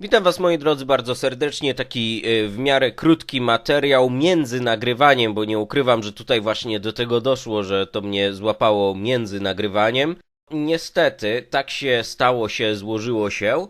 Witam Was moi drodzy bardzo serdecznie, taki y, w miarę krótki materiał między nagrywaniem, bo nie ukrywam, że tutaj właśnie do tego doszło, że to mnie złapało między nagrywaniem. Niestety, tak się stało się, złożyło się,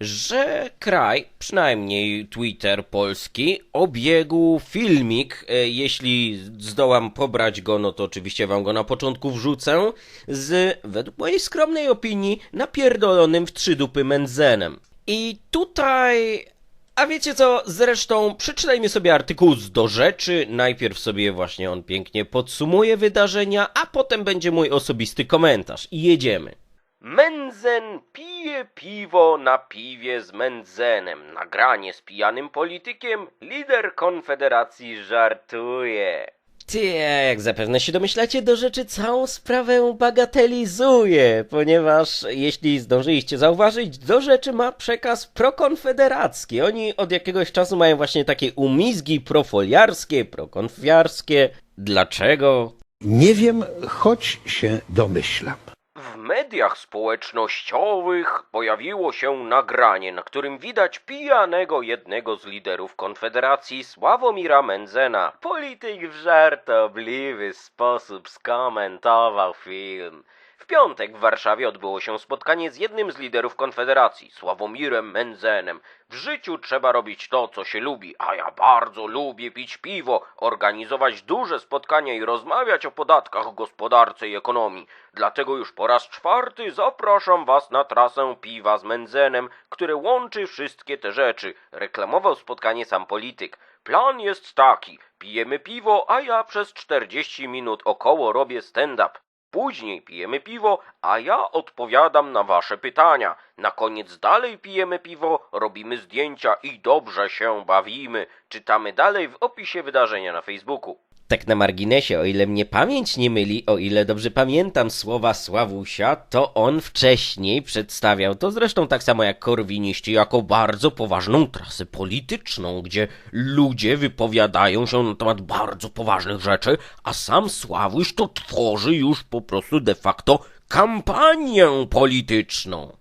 że kraj, przynajmniej Twitter polski, obiegł filmik, y, jeśli zdołam pobrać go, no to oczywiście wam go na początku wrzucę, z, według mojej skromnej opinii, napierdolonym w trzy dupy Menzenem. I tutaj. A wiecie co? Zresztą przeczytajmy sobie artykuł z do rzeczy. Najpierw sobie właśnie on pięknie podsumuje wydarzenia, a potem będzie mój osobisty komentarz. I jedziemy. Menzen pije piwo na piwie z Menzenem. Nagranie z pijanym politykiem. Lider Konfederacji żartuje. Ty, jak zapewne się domyślacie, do rzeczy całą sprawę bagatelizuje, ponieważ jeśli zdążyliście zauważyć, do rzeczy ma przekaz prokonfederacki. Oni od jakiegoś czasu mają właśnie takie umizgi profoliarskie, prokonfiarskie. Dlaczego? Nie wiem, choć się domyślam. W mediach społecznościowych pojawiło się nagranie, na którym widać pijanego jednego z liderów Konfederacji Sławomira Menzena. Polityk w żartobliwy sposób skomentował film. Piątek w Warszawie odbyło się spotkanie z jednym z liderów Konfederacji, Sławomirem Menzenem. W życiu trzeba robić to, co się lubi, a ja bardzo lubię pić piwo, organizować duże spotkania i rozmawiać o podatkach, gospodarce i ekonomii. Dlatego już po raz czwarty zapraszam was na trasę piwa z Menzenem, które łączy wszystkie te rzeczy. Reklamował spotkanie sam polityk. Plan jest taki: pijemy piwo, a ja przez 40 minut około robię stand-up. Później pijemy piwo, a ja odpowiadam na wasze pytania. Na koniec dalej pijemy piwo, robimy zdjęcia i dobrze się bawimy. Czytamy dalej w opisie wydarzenia na Facebooku. Tak na marginesie, o ile mnie pamięć nie myli, o ile dobrze pamiętam słowa Sławusia, to on wcześniej przedstawiał to zresztą tak samo jak korwiniści jako bardzo poważną trasę polityczną, gdzie ludzie wypowiadają się na temat bardzo poważnych rzeczy, a sam Sławuś to tworzy już po prostu de facto kampanię polityczną.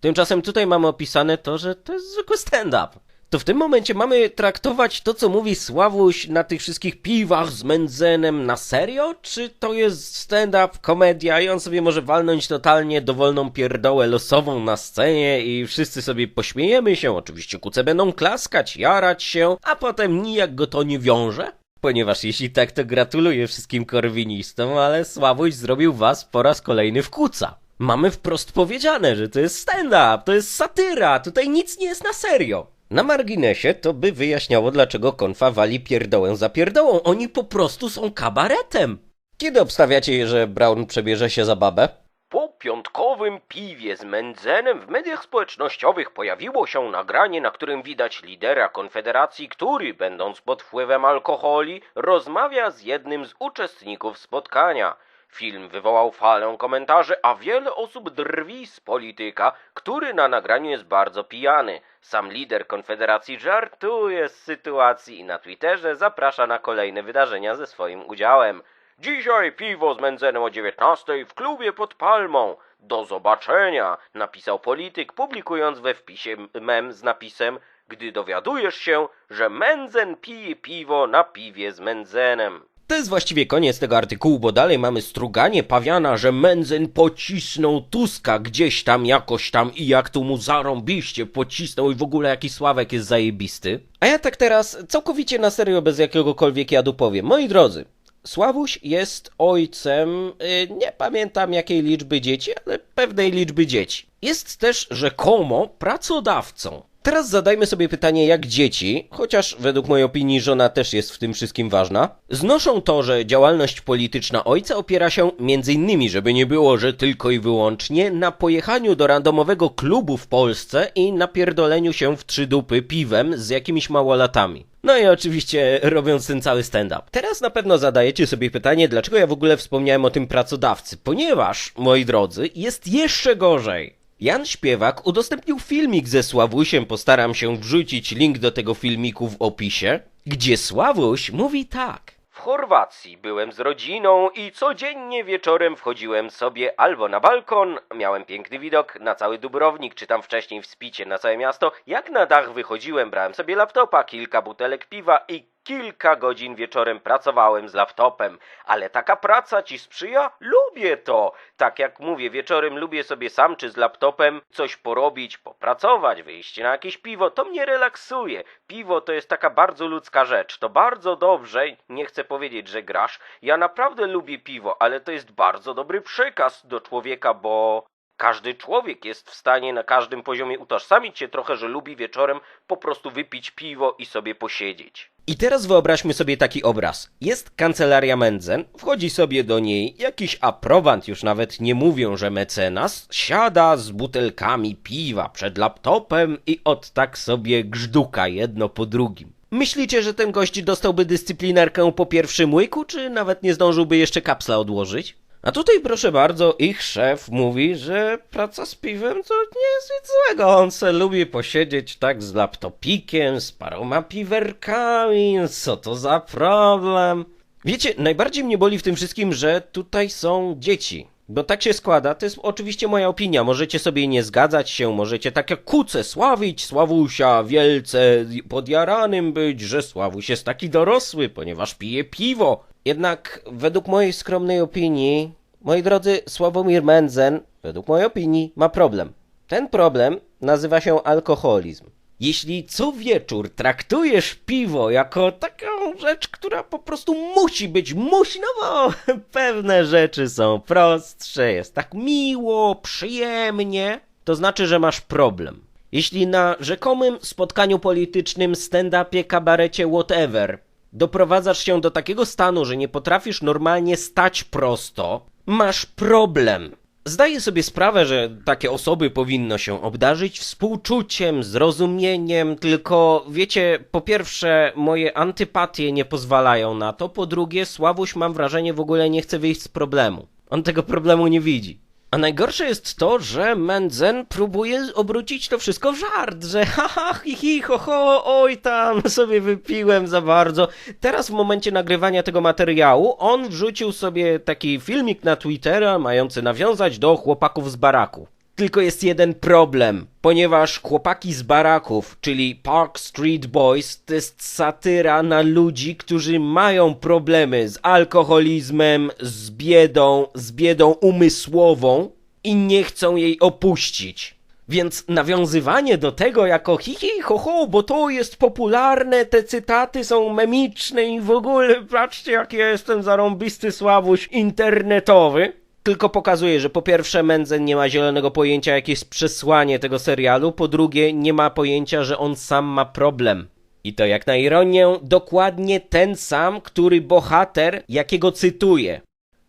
Tymczasem tutaj mamy opisane to, że to jest zwykły stand-up. To w tym momencie mamy traktować to, co mówi Sławuś na tych wszystkich piwach z Menzenem na serio? Czy to jest stand-up, komedia i on sobie może walnąć totalnie dowolną pierdołę losową na scenie i wszyscy sobie pośmiejemy się, oczywiście kuce będą klaskać, jarać się, a potem nijak go to nie wiąże? Ponieważ jeśli tak, to gratuluję wszystkim korwinistom, ale Sławuś zrobił was po raz kolejny w kuca. Mamy wprost powiedziane, że to jest stand-up, to jest satyra, tutaj nic nie jest na serio. Na marginesie to by wyjaśniało, dlaczego konfa wali pierdołę za pierdołą. Oni po prostu są kabaretem. Kiedy obstawiacie, że Brown przebierze się za babę? Po piątkowym piwie z Mendzenem w mediach społecznościowych pojawiło się nagranie, na którym widać lidera Konfederacji, który, będąc pod wpływem alkoholi, rozmawia z jednym z uczestników spotkania. Film wywołał falę komentarzy, a wiele osób drwi z polityka, który na nagraniu jest bardzo pijany. Sam lider Konfederacji żartuje z sytuacji i na Twitterze zaprasza na kolejne wydarzenia ze swoim udziałem. Dzisiaj piwo z Menzenem o 19 w klubie pod Palmą. Do zobaczenia, napisał polityk, publikując we wpisie mem z napisem Gdy dowiadujesz się, że Menzen pije piwo na piwie z Menzenem. To jest właściwie koniec tego artykułu, bo dalej mamy struganie pawiana, że Menzen pocisnął Tuska gdzieś tam, jakoś tam i jak tu mu zarąbiście pocisnął i w ogóle jaki Sławek jest zajebisty. A ja tak teraz całkowicie na serio, bez jakiegokolwiek jadu powiem. Moi drodzy, Sławuś jest ojcem, yy, nie pamiętam jakiej liczby dzieci, ale pewnej liczby dzieci. Jest też rzekomo pracodawcą. Teraz zadajmy sobie pytanie, jak dzieci, chociaż według mojej opinii żona też jest w tym wszystkim ważna, znoszą to, że działalność polityczna ojca opiera się innymi, żeby nie było, że tylko i wyłącznie na pojechaniu do randomowego klubu w Polsce i napierdoleniu się w trzy dupy piwem z jakimiś małolatami. No i oczywiście robiąc ten cały stand-up. Teraz na pewno zadajecie sobie pytanie, dlaczego ja w ogóle wspomniałem o tym pracodawcy. Ponieważ, moi drodzy, jest jeszcze gorzej. Jan Śpiewak udostępnił filmik ze Sławusiem, postaram się wrzucić link do tego filmiku w opisie, gdzie Sławuś mówi tak. W Chorwacji byłem z rodziną i codziennie wieczorem wchodziłem sobie albo na balkon, miałem piękny widok na cały Dubrownik, czy tam wcześniej w Spicie na całe miasto, jak na dach wychodziłem, brałem sobie laptopa, kilka butelek piwa i kilka godzin wieczorem pracowałem z laptopem. Ale taka praca ci sprzyja? Lubię to! Tak jak mówię, wieczorem lubię sobie sam czy z laptopem coś porobić, popracować, wyjść na jakieś piwo, to mnie relaksuje. Piwo to jest taka bardzo ludzka rzecz, to bardzo dobrze, nie chcę powiedzieć, że grasz. Ja naprawdę lubię piwo, ale to jest bardzo dobry przekaz do człowieka, bo każdy człowiek jest w stanie na każdym poziomie utożsamić się trochę, że lubi wieczorem po prostu wypić piwo i sobie posiedzieć. I teraz wyobraźmy sobie taki obraz. Jest kancelaria Mendzen, wchodzi sobie do niej jakiś aprobant, już nawet nie mówią, że mecenas, siada z butelkami piwa przed laptopem i od tak sobie grzduka jedno po drugim. Myślicie, że ten gość dostałby dyscyplinarkę po pierwszym łyku, czy nawet nie zdążyłby jeszcze kapsla odłożyć? A tutaj proszę bardzo, ich szef mówi, że praca z piwem to nie jest nic złego. On se lubi posiedzieć tak z laptopikiem, z paroma piwerkami, co to za problem. Wiecie, najbardziej mnie boli w tym wszystkim, że tutaj są dzieci. Bo tak się składa, to jest oczywiście moja opinia, możecie sobie nie zgadzać się, możecie tak jak kuce sławić Sławusia wielce podjaranym być, że Sławuś jest taki dorosły, ponieważ pije piwo. Jednak według mojej skromnej opinii, moi drodzy, Sławomir Mędzen, według mojej opinii, ma problem. Ten problem nazywa się alkoholizm. Jeśli co wieczór traktujesz piwo jako taką rzecz, która po prostu musi być, musi, no bo pewne rzeczy są prostsze, jest tak miło, przyjemnie, to znaczy, że masz problem. Jeśli na rzekomym spotkaniu politycznym, stand-upie, kabarecie, whatever, doprowadzasz się do takiego stanu, że nie potrafisz normalnie stać prosto, masz problem. Zdaję sobie sprawę, że takie osoby powinno się obdarzyć współczuciem, zrozumieniem, tylko wiecie, po pierwsze, moje antypatie nie pozwalają na to, po drugie, Sławuś mam wrażenie w ogóle nie chce wyjść z problemu. On tego problemu nie widzi. A najgorsze jest to, że Mendzen próbuje obrócić to wszystko w żart, że haha, hi, hi, ho, ho, oj tam, sobie wypiłem za bardzo. Teraz w momencie nagrywania tego materiału on wrzucił sobie taki filmik na Twittera mający nawiązać do chłopaków z baraku. Tylko jest jeden problem, ponieważ chłopaki z baraków, czyli Park Street Boys, to jest satyra na ludzi, którzy mają problemy z alkoholizmem, z biedą, z biedą umysłową i nie chcą jej opuścić. Więc nawiązywanie do tego jako hi hi bo to jest popularne, te cytaty są memiczne i w ogóle patrzcie jaki ja jestem zarąbisty sławuś internetowy, tylko pokazuje, że po pierwsze Menzen nie ma zielonego pojęcia jakie jest przesłanie tego serialu, po drugie nie ma pojęcia, że on sam ma problem. I to jak na ironię dokładnie ten sam, który bohater, jakiego cytuję.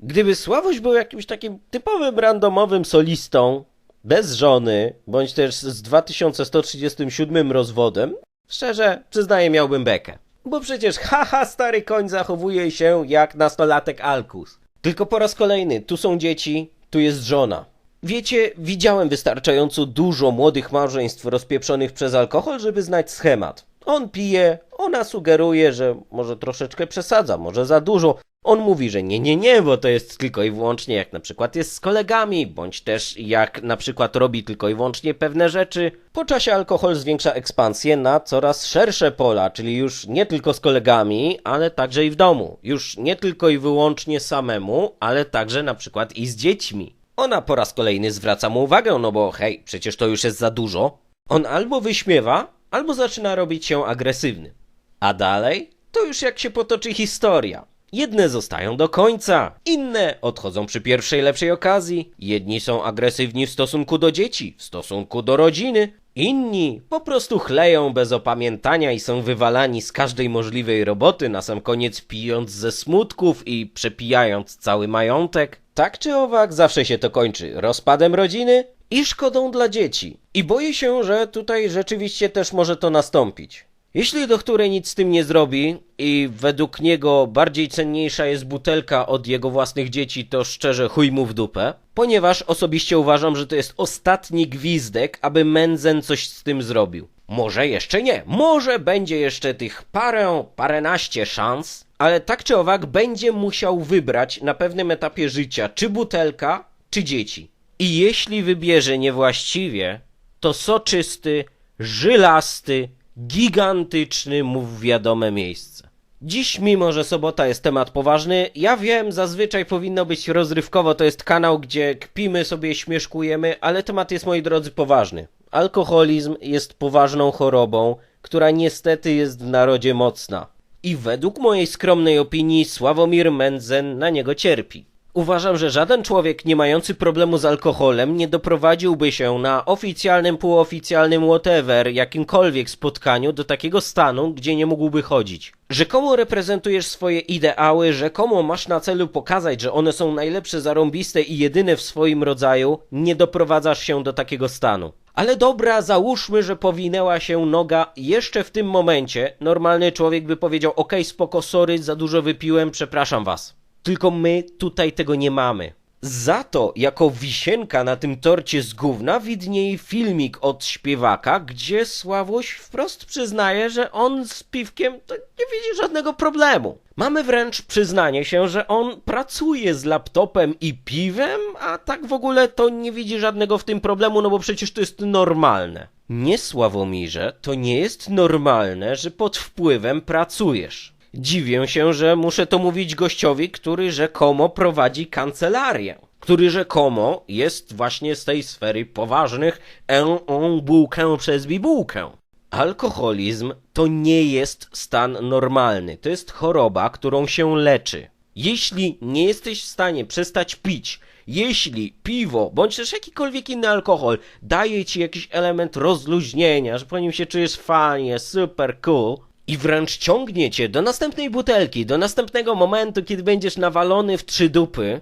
Gdyby Sławoś był jakimś takim typowym randomowym solistą, bez żony, bądź też z 2137 rozwodem, szczerze przyznaję miałbym bekę. Bo przecież haha stary koń zachowuje się jak nastolatek Alkus. Tylko po raz kolejny, tu są dzieci, tu jest żona. Wiecie, widziałem wystarczająco dużo młodych małżeństw rozpieprzonych przez alkohol, żeby znać schemat. On pije, ona sugeruje, że może troszeczkę przesadza, może za dużo. On mówi, że nie, nie, nie, bo to jest tylko i wyłącznie jak na przykład jest z kolegami, bądź też jak na przykład robi tylko i wyłącznie pewne rzeczy. Po czasie alkohol zwiększa ekspansję na coraz szersze pola, czyli już nie tylko z kolegami, ale także i w domu. Już nie tylko i wyłącznie samemu, ale także na przykład i z dziećmi. Ona po raz kolejny zwraca mu uwagę, no bo hej, przecież to już jest za dużo. On albo wyśmiewa, albo zaczyna robić się agresywny. A dalej? To już jak się potoczy historia. Jedne zostają do końca, inne odchodzą przy pierwszej lepszej okazji. Jedni są agresywni w stosunku do dzieci, w stosunku do rodziny. Inni po prostu chleją bez opamiętania i są wywalani z każdej możliwej roboty, na sam koniec pijąc ze smutków i przepijając cały majątek. Tak czy owak, zawsze się to kończy rozpadem rodziny i szkodą dla dzieci. I boję się, że tutaj rzeczywiście też może to nastąpić. Jeśli doktor nic z tym nie zrobi i według niego bardziej cenniejsza jest butelka od jego własnych dzieci, to szczerze chuj mu w dupę, ponieważ osobiście uważam, że to jest ostatni gwizdek, aby Menzen coś z tym zrobił. Może jeszcze nie, może będzie jeszcze tych parę, paręnaście szans, ale tak czy owak będzie musiał wybrać na pewnym etapie życia, czy butelka, czy dzieci. I jeśli wybierze niewłaściwie, to soczysty, żylasty, gigantyczny mu w wiadome miejsce. Dziś, mimo że sobota jest temat poważny, ja wiem, zazwyczaj powinno być rozrywkowo, to jest kanał, gdzie kpimy sobie, śmieszkujemy, ale temat jest, moi drodzy, poważny. Alkoholizm jest poważną chorobą, która niestety jest w narodzie mocna. I według mojej skromnej opinii Sławomir Mędzen na niego cierpi. Uważam, że żaden człowiek nie mający problemu z alkoholem nie doprowadziłby się na oficjalnym, półoficjalnym, whatever, jakimkolwiek spotkaniu do takiego stanu, gdzie nie mógłby chodzić. Rzekomo reprezentujesz swoje ideały, rzekomo masz na celu pokazać, że one są najlepsze, zarąbiste i jedyne w swoim rodzaju, nie doprowadzasz się do takiego stanu. Ale dobra, załóżmy, że powinęła się noga jeszcze w tym momencie. Normalny człowiek by powiedział: OK, spoko, sorry, za dużo wypiłem, przepraszam was. Tylko my tutaj tego nie mamy. Za to, jako wisienka na tym torcie z gówna, widnieje filmik od śpiewaka, gdzie Sławuś wprost przyznaje, że on z piwkiem to nie widzi żadnego problemu. Mamy wręcz przyznanie się, że on pracuje z laptopem i piwem, a tak w ogóle to nie widzi żadnego w tym problemu, no bo przecież to jest normalne. Nie, Sławomirze, to nie jest normalne, że pod wpływem pracujesz. Dziwię się, że muszę to mówić gościowi, który rzekomo prowadzi kancelarię. Który rzekomo jest właśnie z tej sfery poważnych en on bułkę przez bibułkę. Alkoholizm to nie jest stan normalny. To jest choroba, którą się leczy. Jeśli nie jesteś w stanie przestać pić, jeśli piwo, bądź też jakikolwiek inny alkohol daje ci jakiś element rozluźnienia, że po nim się czujesz fajnie, super cool, i wręcz ciągnie cię do następnej butelki, do następnego momentu, kiedy będziesz nawalony w trzy dupy,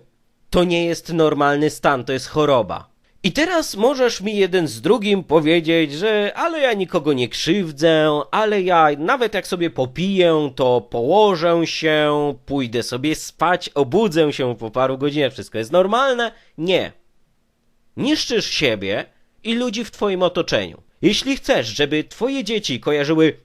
to nie jest normalny stan, to jest choroba. I teraz możesz mi jeden z drugim powiedzieć, że ale ja nikogo nie krzywdzę, ale ja nawet jak sobie popiję, to położę się, pójdę sobie spać, obudzę się po paru godzinach, wszystko jest normalne. Nie. Niszczysz siebie i ludzi w twoim otoczeniu. Jeśli chcesz, żeby twoje dzieci kojarzyły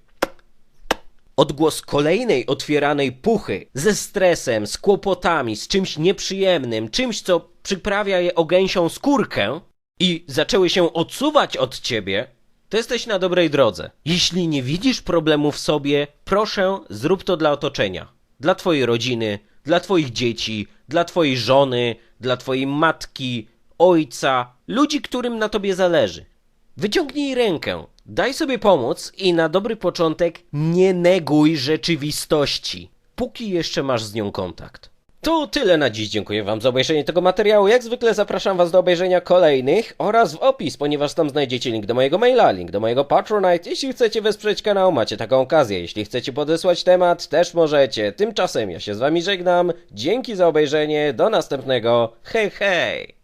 odgłos kolejnej otwieranej puchy ze stresem, z kłopotami, z czymś nieprzyjemnym, czymś, co przyprawia je o gęsią skórkę i zaczęły się odsuwać od ciebie, to jesteś na dobrej drodze. Jeśli nie widzisz problemu w sobie, proszę, zrób to dla otoczenia. Dla twojej rodziny, dla twoich dzieci, dla twojej żony, dla twojej matki, ojca, ludzi, którym na tobie zależy. Wyciągnij rękę, daj sobie pomóc i na dobry początek nie neguj rzeczywistości, póki jeszcze masz z nią kontakt. To tyle na dziś. Dziękuję Wam za obejrzenie tego materiału. Jak zwykle zapraszam Was do obejrzenia kolejnych oraz w opis, ponieważ tam znajdziecie link do mojego maila, link do mojego Patronite. Jeśli chcecie wesprzeć kanał, macie taką okazję. Jeśli chcecie podesłać temat, też możecie. Tymczasem ja się z Wami żegnam. Dzięki za obejrzenie. Do następnego. Hej, hej!